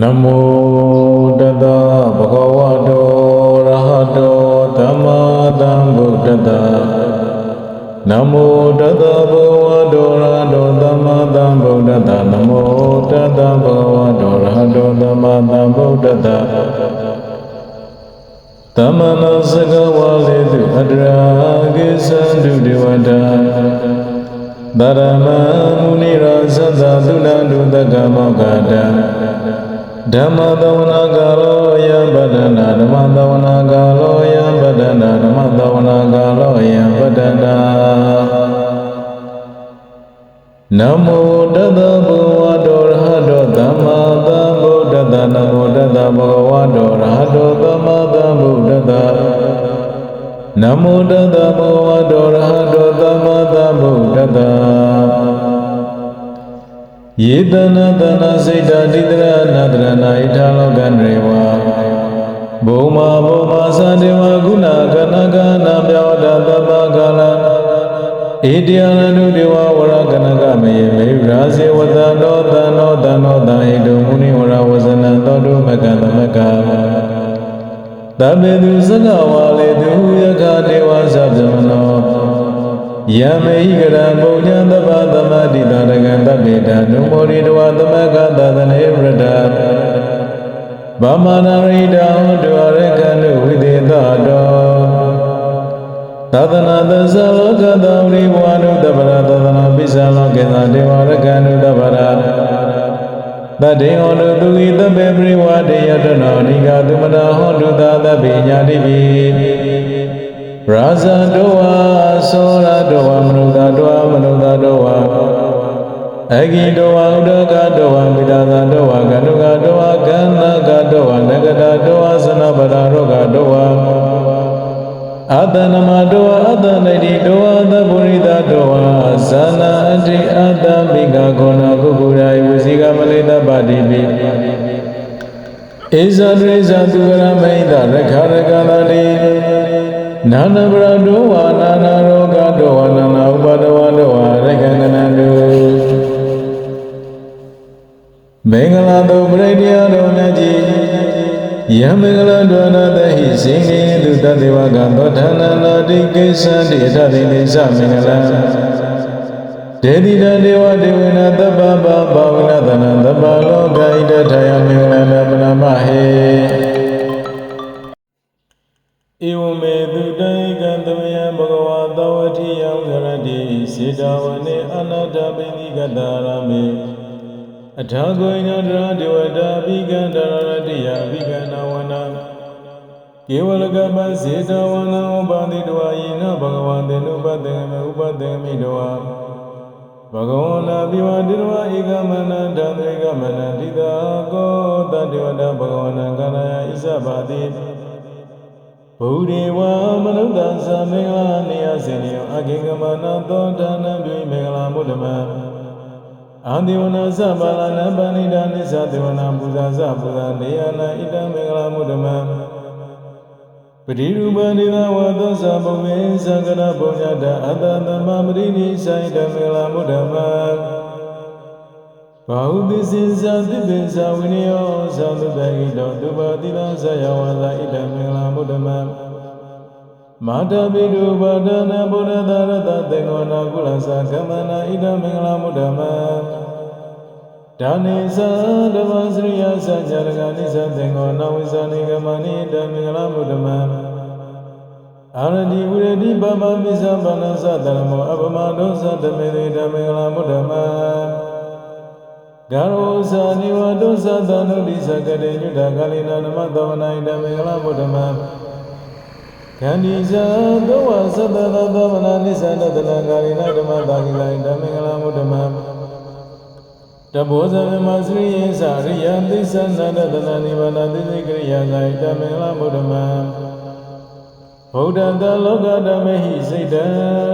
နမောတတဗုဒ္ဓဝါတောရဟတောသမ္မာသမ္ဗုဒ္ဓတ္တနမောတတဗုဒ္ဓဝါတောရဟတောသမ္မာသမ္ဗုဒ္ဓတ္တနမောတတဗုဒ္ဓဝါတောရဟတောသမ္မာသမ္ဗုဒ္ဓတ္တသမဏစကဝါလေတုအတရာကိသံတုဒေဝတာတရမမုနိရာသတ္တသုလန္တုတက္ကမောကတာ ဓမ္မသဝနာကာလောယံပဒနာဓမ္မသဝနာကာလောယံပဒနာဓမ္မသဝနာကာလောယံပဒနာနမောတတဗုဒ္ဓဝါတောရဟတောသမ္မာသမ္ဗုဒ္ဓတ္တနမောတတဗုဒ္ဓဝါတောရဟတောသမ္မာသမ္ဗုဒ္ဓတ္တနမောတတဗုဒ္ဓဝါတောရဟတောသမ္မာသမ္ဗုဒ္ဓတ္တ ယေတနာတနာစိတ်တာတိတရနာတရဏဣထာလောကနရေဝဘုံမာဘုံမာသတေဝကုဏကနကနာပြောဒသဗ္ဗကာလဣတိယနတုဒေဝဝရကနကမေမေရာဇေဝတံသောတံသောတံသောတံဟိတုမုနိဝရဝဇနံသောတုမကံသမကံတပေသူစကဝါလေသူယခဒေဝသဗ္ဗမနော ယမေဟိကရံပုံညံတပ္ပသမတိတာရကံတပေတံနုမောရိတဝသမကသသနေပရဒဗမနာရိတံဒုရကံဝိသေသတောသဒနာသဇလောကတံဝိဝါနုတပရသဒနာပိသလောကေသဒေဝရကံနုတပရတတေဟောတုသူဤတပေပရိဝါတေယတနောနိဂသုမနာဟောတုသာတပိညာတိပိ ရာဇတောဝါသောရတောဝါမနုဿတောဝါမနုဿတောဝါအဂိတောဝါဥဒကတောဝါမိဒါသတောဝါကနုကတောဝါကန္နကတောဝါနဂတတောဝါသနပဒရောဂတောဝါအတနမတောဝါအတနိတိတောဝါသဗုရိတတောဝါဇာနာအတိအတမိကခောနာကုကုရာယဝစီကမလိတပါတိပိဧဇာဒရေဇာသူကရမိတရခရကလာတိ နာနဗရတောဝါနာနာရောဂတောဝါနာနာဥပါဒဝါတောဝါရကံကနန္တုမင်္ဂလာတုပရိတ္တယတော်မြတ်ကြီးယမင်္ဂလာဒွနတဟိစိနေတုတတေဝကသောဌာနနာတိကိသံတိအထတိနိသမင်္ဂလာဒေတိတဒေဝဒေဝနာတပ္ပပဘာဝနာသနံတပ္ပလောကဣတထယမင်္ဂလာပနမဟေ ဧဝမေတုတေကံတမယံဘဂဝါသောဝတိယံကရတိစေတဝနေအနာတပိနိကတာရမေအထာဂဝိနတရာဒေဝတာပိကံတရရတိယပိကံနဝနာကေဝလကပစေတဝနာဥပတိတဝါယေနဘဂဝတေနုပတေမေဥပတေမိတဝါဘဂဝနာပိဝတိတဝါဧကမနန္တံဧကမနန္တိတာကောတတေဝတာဘဂဝနာကရယဣဇဘာတိ ဘုရေဝမနုဿသမင်္ဂလာနေယစေနိယောအကိကမနာသောဒါနံပြုမင်္ဂလာမုဒ္ဓမံအာတိဝနာသဗ္ဗလာနပဏိတာနိသတေဝနာပူဇာသပူဇာနေယနာဣတံမင်္ဂလာမုဒ္ဓမံပတိရူပနိသဝသောသဘုံမေသံဃရပုညတအတ္တသမပရိနိဆိုင်တမင်္ဂလာမုဒ္ဓမံ ဘာဟုတိစိဇာတိပိဇာဝိနယောသံသုတဟိတောသူပါတိလဇယဝါသာဣတံမင်္ဂလာမုဒ္ဓမံမာတပိတုပါဒနာဗုဒ္ဓသာရတသေငောနာကုလသကမနာဣတံမင်္ဂလာမုဒ္ဓမံဒါနိသဓမ္မစရိယသံဃာရကနိသသေငောနာဝိဇာနိကမနိဣတံမင်္ဂလာမုဒ္ဓမံအာရတိဝိရတိပမမိစ္ဆဗန္နသတရမောအပမဒောသတမေတိဓမ္မင်္ဂလာမုဒ္ဓမံ ဂရောဇာနိဝတုသတနုလိသကရေညုတကလိနာနမသဝနာဣတမေငလဗုဒ္ဓမံခန္ဒီဇာသောဝသတ္တသသမနာနိသနတလံကာရိနာဓမ္မတာကိလာဣတမေငလဗုဒ္ဓမံတဘောဇမေမစရိယေသရိယသိသနန္တတနာနိဗ္ဗာန်သိသိကရိယာကာဣတမေငလဗုဒ္ဓမံဗုဒ္ဓတလောကဓမ္မဟိစိတ်တ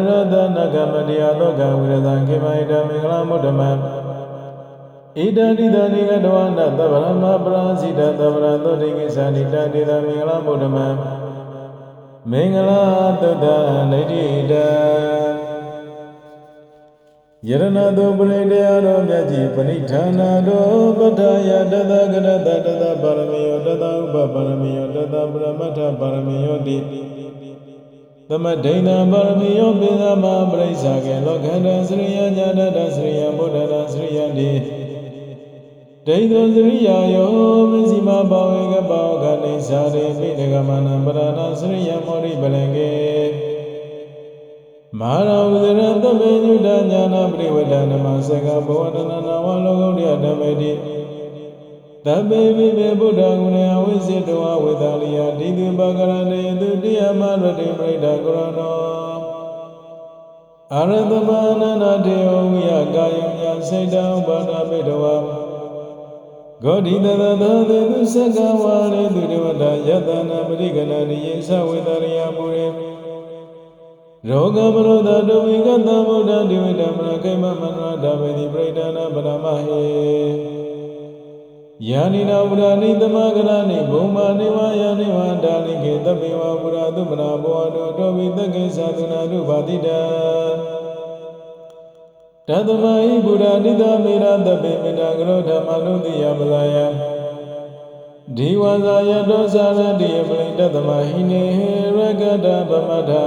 ရတနာဂမတရားလောကဝိရသံခေမဣတမေငလဗုဒ္ဓမံ ဣဒံတိတနိကတဝန္တသဗ္ဗရမပရာဇိတသဗ္ဗရသောတိကိသန္တိတတိတမင်္ဂလာဗုဒ္ဓမံမင်္ဂလာတုတ္တနိတိတယရဏတောပရိတရားတော်မြတ်ကြီးပဏိဌာနာတော်ပဋ္ဌာယတတကရတတတပါရမီယောတတဥပပါရမီယောတတပရမတ္ထပါရမီယောတိသမဒိဏပါရမီယောပိသမပရိစ္ဆာကေလောကန္တစရိယညာတတစရိယဗုဒ္ဓတစရိယတိ ဒိဋ္ဌစရိယယောမဇ္ဈိမဘာဝေကပောခဏိသာရေပိတကမနံပရဏစရိယမောရိပလင်ကေမဟာရဝဇရသဗ္ဗညုတညာနာပရိဝတ္တနမစကဘောဝတနာနာဝလောကုတ္တရဓမ္မေတိတဗ္ဗေဝိဘေဗုဒ္ဓဂုဏေအဝိစေတောဝေသာလိယဒိဋ္ဌိပကရဏေတုတိယမရတိပရိဒကရဏောအရတမနန္ဒတေယဝိယကာယညစေတံဘာဒမေတဝါ ဂောဓိတသသသေသူစကဝါရေသူဒေဝတာယတနာပရိကဏရိယေသဝေတရိယပုရေရောဂပရောဒတုဝိကတဗုဒ္ဓတိဝိဓမ္မခေမမန္တရာဒဝေတိပရိဒနာပရမဟေယာနိနာဝရဏိသမဂရဏိဘုံမာနေဝယာနိဝန္တာနိကေတပေဝဝရသုမနာဘောတုတောဝိတကေသသုနာနုဘာတိတံ တသမဟိဗုဒ္ဓနိတမေရတပေမေတ္တာကရောဓမ္မနုတိယပဇာယဒီဝဇာယတောဇာရတိယပရိတသမဟိနေရကတဗမထာ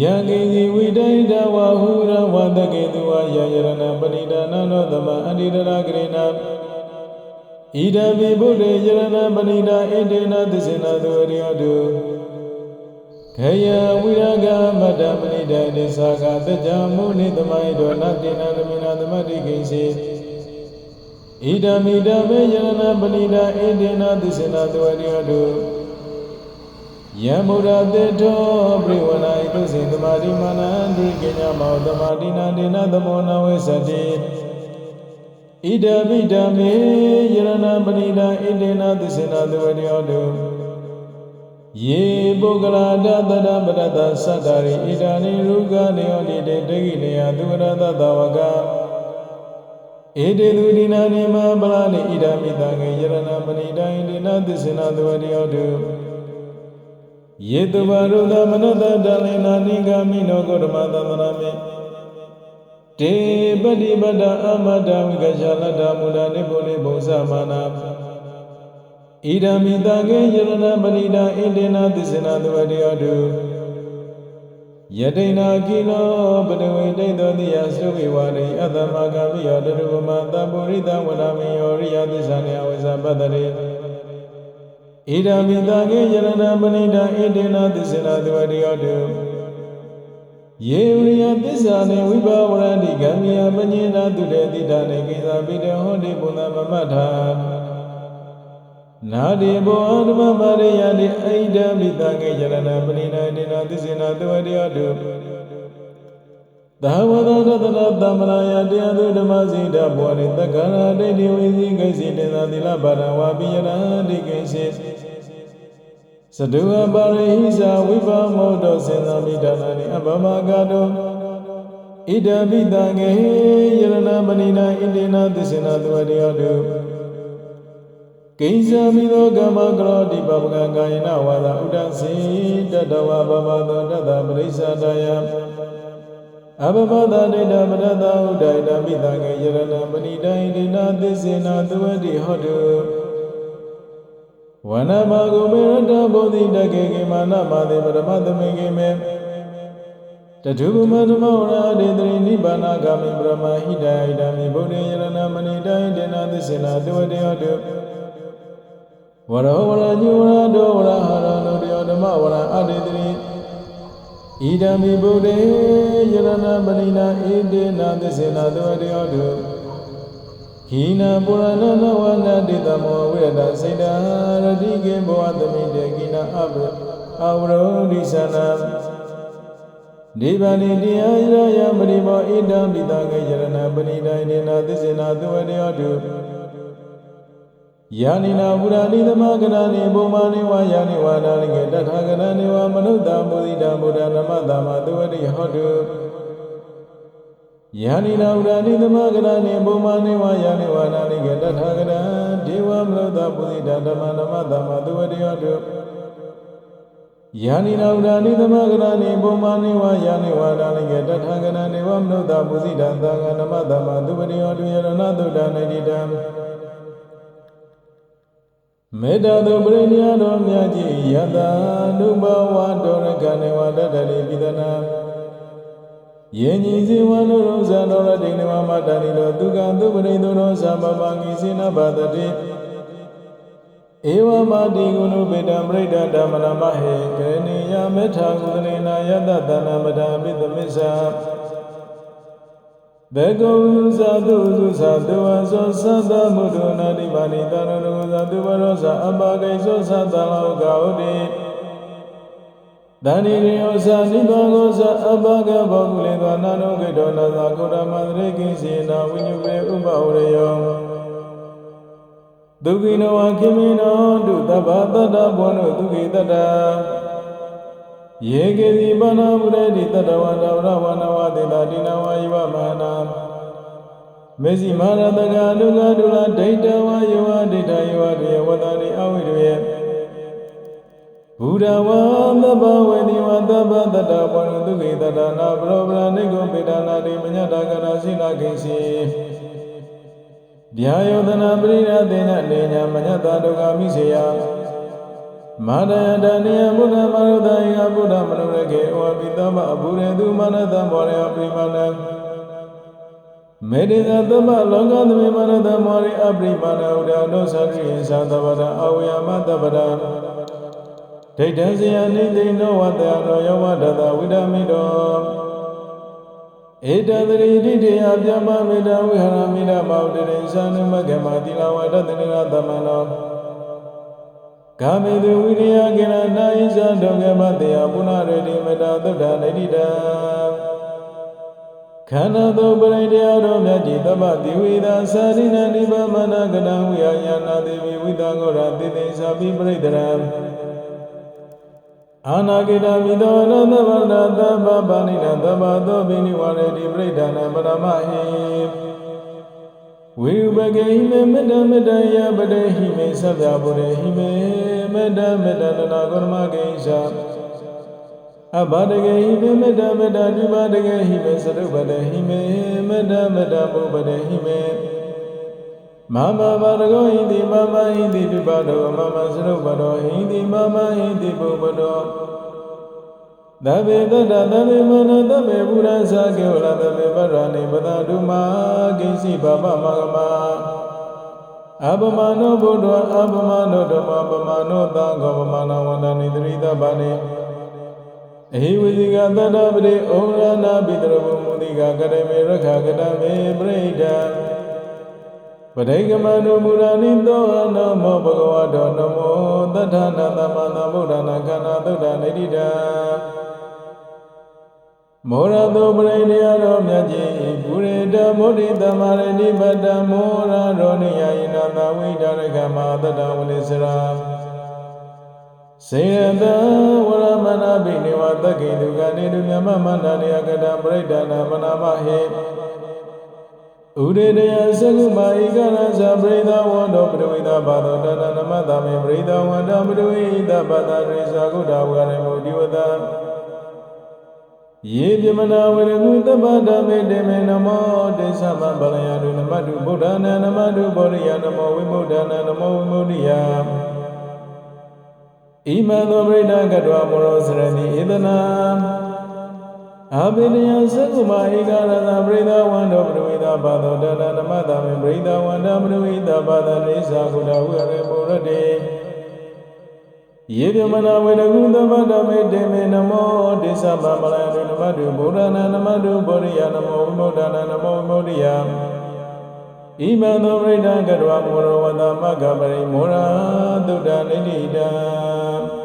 ယံကိစီဝိဒိတဝါဟုရဝတကေတုဝါယယရဏပရိဒါနနောသမအန္တိရဂရိနာဣဒံမိဗုဒ္ဓေယရဏပဏိတာဣတေနသစ္စေနသုရိယောတု ခေယဝိရဂမတ္တပဏိတာဣသကတကြမုနိသမိုင်းတောနတေနသမိနာသမတိကိစေဣဒံမိဓမ္မေယရဏပဏိတာဣတေနသစ္စေနသုရိယောတုယမုဒတေတောပြိဝနာဣတုစေသမာတိမာနန္တိကိညာမောသမာတိနာဒေနသမောနဝေသတိဣဒပိဓမ္မေယရဏပဏိတာဣတေနသစ္စေနသဝတိယောတု ယေပုဂ္ဂလာတတရပရတသတ္တရိဣဒာနိရုကနေယောတိတေတကိနေယသုဝရတသဝကဧတေသူဒီနာနိမပလာနိဣဒာမိတံကေယရဏပဏိတာဣတေနသစ္စေနသဝတိယောတုယေတဝရုဒမနတတလေနာနိဂာမိနောဂေါတမသန္တနာမေတေပတိပတ္တအမတဝိကရှာလတ္တမူဒနိဗ္ဗုနိဘုံသမာနာ ဣဒံမိတကေယရဏပရိဒာဣတေနသစ္စေနသဝတိယောတုယတိနာကိလောပတဝေတိတောတိယသုဝေဝရိအတ္တမကမိယောတရုပမတပုရိတဝရမေယောရိယသစ္စာနေအဝိဇ္ဇပတ္တရေဣဒံမိတကေယရဏပဏိတာဣတေနသစ္စေနသဝတိယောတုယေဝရိယသစ္စာနေဝိဘာဝရတိကံမြာမညေနာတုတေတိတာနေကိသာပိတေဟောတိပုဏ္ဏမမထာ နာတိဘောအဓမ္မမရိယတိဣဒံမိတကေယရဏပဏိတာဣတေနသစ္စေနသဝတိယောတုသာဝတရတနာတမနာယတရားသူဓမ္မစိတဘောရိတက္ကရာဒိဋ္ဌိဝိသိကိစီတေသာသီလပါဒဝါပိယရတိကိစီသတုအပါရိဟိဇာဝိပါမောတောစေနာမိဒါနာနိအပမဂတောဣဒပိတံငေယရဏမဏိနာဣတိနာသစ္စေနာသဝတိယတု ကိဉ္စမိသောကမ္မကရောတိပပကံကာယနာဝါဒဥဒ္ဒစေတတဝဘဘသောတတပရိစ္ဆာတယအဘဘဒဒိဋ္ဌမရတဥဒ္ဒိတမိတံငေယရဏမဏိတံဣတိနာသစ္စေနာသဝတိဟောတုဝနမဂုမေရတဘုဒ္ဓိတကေကေမာနမသေပရမသမေကေမေတထုပမဓမ္မဝရဒေတရိနိဗ္ဗာနဂာမိပရမဟိတယိတမိဗုဒ္ဓေယရဏမဏိတယတေနသစ္စေနာတဝတေယောတု ဝရောဝရညုဝရတောဝရဟာရနုတယောဓမ္မဝရအတေတရိဣဒံမိဗုဒ္ဓေယရဏမဏိနာဣတေနသစ္စေနာတဝတေယောတုခိနာပုရဏနဝနတိတမောဝိရဒစေတရတိကေဘောသမိတေခိနာအဘအဝရောဒိသနာဒီပါဏိတရားရယမရိမောဣဒံပိတကေယရဏပဏိတိုင်နေနာသစ္စေနာသဝတယောတု ယာနိနာဝုရာနိသမဂရဏိဘုံမာနိဝါယာနိဝါဒာလိကေတထာဂရဏိဝါမနုဿံမုဒိတံဘုဒ္ဓဓမ္မတမသဝတိဟောတုယာနိနာဥဒာနိသမဂရဏေဘုမာနေဝယာနိဝါနာနိကတထာဂရဒေဝမလုဒပုရိဒဓမ္မနမသမသူဝတိယောတုယယာနိနာဥဒာနိသမဂရဏိပုံမာနိဝါယာနိဝါဒာလိကေတထံကရဏေဝမနုဿပုဇိတံသံဃာနမတမသူပတိယောတုယရဏသုဒ္ဓနေတိတံ မေတ္တာသူပရိနိယတော်မြတ်ကြီးယတနုဘဝတောရကနေဝတတတိပိဒနာယင်ကြီးစီဝနုရောဇာတော်ရတိနေဝမတတိလောသူကသူပရိသောသောသမ္မာငိစေနဘဒတိဧဝမတိကုဏုပေတံပရိဒ္ဓဓမ္မနာမဟေကရဏီယမေထာကုသနေနာယတတနာမထာပိသမစ္ဆာ ဘေကုဇာတုသုဇာတုဝသောသတ္တမုဒ္ဒနာတိပါဏိတနုဇာတုဘရောဇာအပဂိသောသတ္တလောကဟုတိတဏိရိယောဇာနိဘောဂောဇာအပဂဘောကုလေသောနာနုကေတောနာသာကုရမန္တရေကိစီနာဝိညုပေဥပဝရယောဒုက္ခိနောခိမိနောတုတဗ္ဗတတ္တဘောနုဒုက္ခိတတ္တ ယေကေတိပနာမုရေတိတတ္တဝန္တဝရဝနဝတေတာတိနဝယိဝမဟာနာမေဇိမာရတကဒုက္ခဒုလဒိဋ္ဌဝါယောဝဒိဋ္ဌယောဝတေဝတ္တိအဝိရေဘုဒ္ဓဝါသဗ္ဗဝေဒီဝသဗ္ဗတတ္တဘောနုဒုက္ခိတတ္တနာဘရောပရဏိကောပေတနာတိမညတကရာစိနာကိစီဗျာယောသနာပရိရသေနနေညာမညတဒုက္ခမိစေယ မာဒယတနိယဘုဒ္ဓမရုဒ္ဒယဘုဒ္ဓမနုရကေဩပိတမအဘုရေသူမနတံဘောရေအပရိမဏံမေတ္တာသမလောကသမေမနတမောရိအပရိမဏဥဒ္ဒနောသတိယသသဗ္ဗတအဝယမတဗ္ဗတဒိဋ္ဌံစေယနိသိဏောဝတ္တနောယောဝတ္တဝိဒမိတောဧတသရိတိတေယပြမမေတ္တဝိဟာရမိတမောတရိသနုမကမတိလဝတ္တတိရသမနော ကာမေတုဝိရိယကေနနာယိဇဒုက္ခမတေယပုဏ္ဏရေတိမေတ္တာသုဒ္ဓနေတိတံခန္ဓာသောပရိတရားတော်မြတ်ကြီးတပ္ပတိဝိသာသာရိဏနိဗ္ဗာမနာကတံဝိယယနာတိဝိသံဃောရတိသိသာပိပရိဒရံအာနာကိတမိသောနသဗ္ဗနာသဗ္ဗပါဏိနသဗ္ဗသောဘိနိဝရတိပရိဒာနပရမဟိ ဝိဥပကေဟိမေမေတ္တမေတ္တယပတေဟိမေသဗ္ဗဗုရေဟိမေမေတ္တမေတ္တနနာကောရမကေသအဘဒကေဟိမေမေတ္တမေတ္တဒီဘဒကေဟိမေသရုပတေဟိမေမေတ္တမေတ္တဘုပတေဟိမေမမဘာရကောဟိတိမမဟိတိပိပါတောမမစရုပတောဟိတိမမဟိတိပုပ္ပတော သဗ္ဗေတတ္တသဗ္ဗေမနသဗ္ဗေပုရသကေဝလသဗ္ဗေပရဏိပဒတုမာကိစီဘဗမဂမအပမနောဘုဒ္ဓအပမနောဓမ္မပမနောသံဃောပမနာဝန္တနိတရိသဗ္ဗနိအဟိဝိဇိကတတ္တပရိဩရဏပိတရဘုမုတိကကရမေရခကတမေပရိဒံပရိကမနုမူရာနိသောနမောဘဂဝတောနမောတထနာသမန္တဗုဒ္ဓနာခန္ဓာသုဒ္ဓနေတိတံ မောရတောပရိနိယတော်မြတ်ကြီးပုရိတမောဒိတမရဏိပတ္တမောရရောနိယယိနာသဝိဒါရကမသတ္တဝနိစရာစေယတဝရမနာဘိနေဝတက္ကိတုကနေတုမြမမန္တနိယကတံပရိဒနာမနာမဟေဥဒေတယသကုမာဧကရသပရိသဝန္တောပရဝိသဘာသောတဏနမတမေပရိသဝန္တပရဝိသဘာသာရိသကုဒဝရမေမုဒိဝတံ ယေပြမနာဝရကုသဗ္ဗဓမ္မေတေမေနမောတေသမဗလယတုနမတုဗုဒ္ဓနာနမတုဘောရိယနမောဝိမုဒ္ဒနာနမောဝိမုဒ္ဓိယဣမံသောပရိဒကတဝမောစရဏိဧတနာအဘိနယသကုမာဧကရသပရိသဝန္တောပရဝိသဘာသောတတနမတမေပရိသဝန္တပရဝိသဘာသရိသကုဒဝရရေပုရတေ ယေပြမနာဝေတကုသဗ္ဗတမေတေမေနမောတိသမမလယတုနမတုဗုဒ္ဓနာနမတုဗောရိယနမောဝိမုဒ္ဒနာနမောဝိမုဒ္ဓိယဣမံသောပရိဒံကတဝမောရဝတမကပရိမောရာသုဒ္ဓနိတိတံ